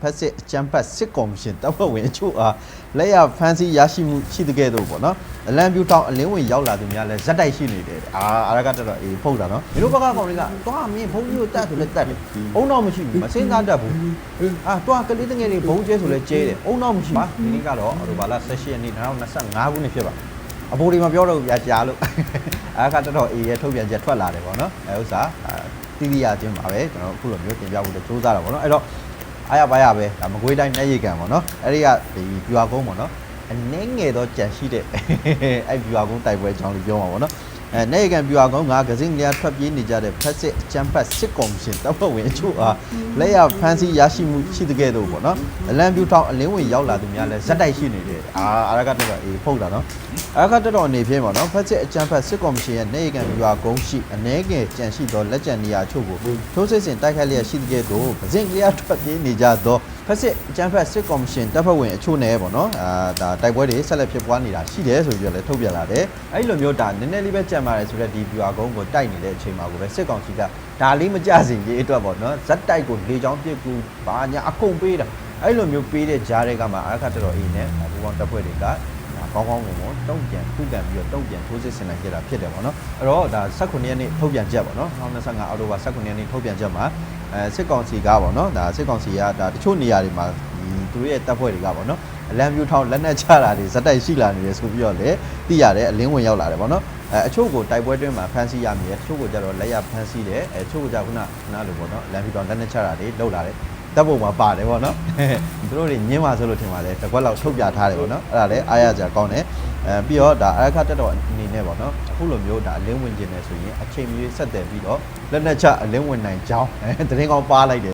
ဖက်စစ်အချမ်းဖတ်စစ်ကော်မရှင်တပ်ဖွဲ့ဝင်အချို့အားလက်ရဖမ်းဆီးရရှိမှုရှိတဲ့ကဲ့သို့ပေါ့နော်အလံပြူတောင်အလင်းဝင်ရောက်လာသူများလည်းဇက်တိုက်ရှိနေတယ်အာအရကတက်တော့အေးဖုတ်တာနော်ဒီလိုဘက်ကကောင်တွေကသွားမင်းဘုံကြီးကိုတတ်ဆိုလဲတတ်တယ်အုံတော့မရှိဘူးမစင်းသားတတ်ဘူးအာသွားကလေးတငယ်လေးဘုံကျဲဆိုလဲကျဲတယ်အုံတော့မရှိပါဒီနေ့ကတော့အော်တိုဘာလ18ရက်နေ့2025ခုနှစ်ဖြစ်ပါအဖိုးဒီမှာပြောတော့ပြကြာလို့အခါတော်တော်အေးရထုတ်ပြန်ချက်ထွက်လာတယ်ပေါ့နော်အဲဥစ္စာတီးတီးရချင်းပါပဲကျွန်တော်အခုလိုမျိုးတင်ပြဖို့လည်းစူးစမ်းတာပေါ့နော်အဲ့တော့ အားရပါရပဲဒါမကွေးတိုင်းနဲ့ရိတ်ကံပေါ့နော်အဲ့ဒီကဒီပြွာကုန်းပေါ့နော်အနည်းငယ်တော့ကြံရှိတဲ့အဲ့ပြွာကုန်းတိုက်ပွဲအကြောင်းလေးပြောမှာပေါ့နော် အဲနေကံပြွာကုန်းကဂဇင်းလျာထွက်ပြေးနေကြတဲ့ဖက်စစ်အချမ်းဖတ်စစ်ကော်မရှင်တပ်ဖွဲ့ဝင်အချို့အားလက်ရဖမ်းဆီးရရှိမှုရှိတဲ့ကဲ့သို့ပေါ့နော်အလံပြူထောင်အလင်းဝင်ရောက်လာသူများလည်းဇက်တိုက်ရှိနေတယ်အာအရကတက်တော့အေးဖုတ်တာနော်အခါတက်တော်အနေဖြင့်ပေါ့နော်ဖက်စစ်အကြံဖက်စစ်ကော်မရှင်ရဲ့နေကံဗျူဟာကုန်းရှိအ ਨੇ ငယ်ကြံရှိသောလက်ကျန်နေရာချို့ကိုထိုးစစ်ဆင်တိုက်ခိုက်လျက်ရှိတဲ့ကဲ့သို့ပဇင်ကလေးအထွက်ပြေးနေကြသော ဖက်စစ်အကြံဖက်စစ်ကော်မရှင်တပ်ဖွဲ့ဝင်အချို့နဲ့ပေါ့နော်အာဒါတိုက်ပွဲတွေဆက်လက်ဖြစ်ပွားနေတာရှိတယ်ဆိုပြီးတော့လည်းထုတ်ပြန်လာတယ်အဲ့လိုမျိုးဒါနည်းနည်းလေးပဲကြံပါတယ်ဆိုတော့ဒီဗျူဟာကုန်းကိုတိုက်နေတဲ့အချိန်မှာကိုပဲစစ်ကောင်စီကဒါလေးမကြစင်ကြီးအတွက်ပေါ့နော်ဇက်တိုက်ကိုလေချောင်းပြစ်ကူဘာညာအကုန်ပေးတာအဲ့လိုမျိုးပေးတဲ့ကြားတွေကမှအခါတက်တော်အေးနဲ့ဘူပေါင်းတပ်ဖွဲ့တွေကဒါကောင်းကောင်းကုန်ကုန်တုံ့ပြန်ခုခံပြီးတော့တုံ့ပြန်ထိုးစစ်ဆင်နိုင်ကြတာဖြစ်တယ်ပေါ့နော်အဲ့တော့ဒါ18ရက်နေ့ထုတ်ပြန်ချက်ပေါ့နော်2025အောက်တိုဘာ18ရက်နေ့ထုတ်ပြန်ချက်မှာ အဲစစ်ကောင်စီကပေါ့နော်ဒါစစ်ကောင်စီကဒါတချို့နေရာတွေမှာဒီသူတို့ရဲ့တပ်ဖွဲ့တွေကပေါ့နော်အလံပြူထောင်လက်နက်ချတာတွေဇက်တိုက်ရှိလာနေတယ်ဆိုပြီးတော့လေသိရတယ်အလင်းဝင်ရောက်လာတယ်ပေါ့နော်အဲအချို့ကိုတိုက်ပွဲတွင်းမှာဖမ်းဆီးရမြဲတချို့ကိုကြတော့လက်ရဖမ်းဆီးတယ်အဲတချို့ကိုကြခုနခုနလိုပေါ့နော်အလံပြူထောင်လက်နက်ချတာတွေလောက်လာတယ် တပ်ပုံမှာပါတယ်ဗောနော်သူတို့တွေညင်းပါဆိုလို့ထင်ပါလေတစ်ခွက်လောက်ထုတ်ပြထားတယ်ဗောနော်အဲ့ဒါလည်းအားရကြကောင်းတယ်အဲပြီးတော့ဒါအခါတက်တော့အနေနဲ့ဗောနော်အခုလိုမျိုးဒါအလင်းဝင်ခြင်းနဲ့ဆိုရင်အချိန်မီဆက်တယ်ပြီးတော့လက်နက်ချအလင်းဝင်နိုင်ကြောင်းအဲတရင်ကောင်းပါလိုက်တယ်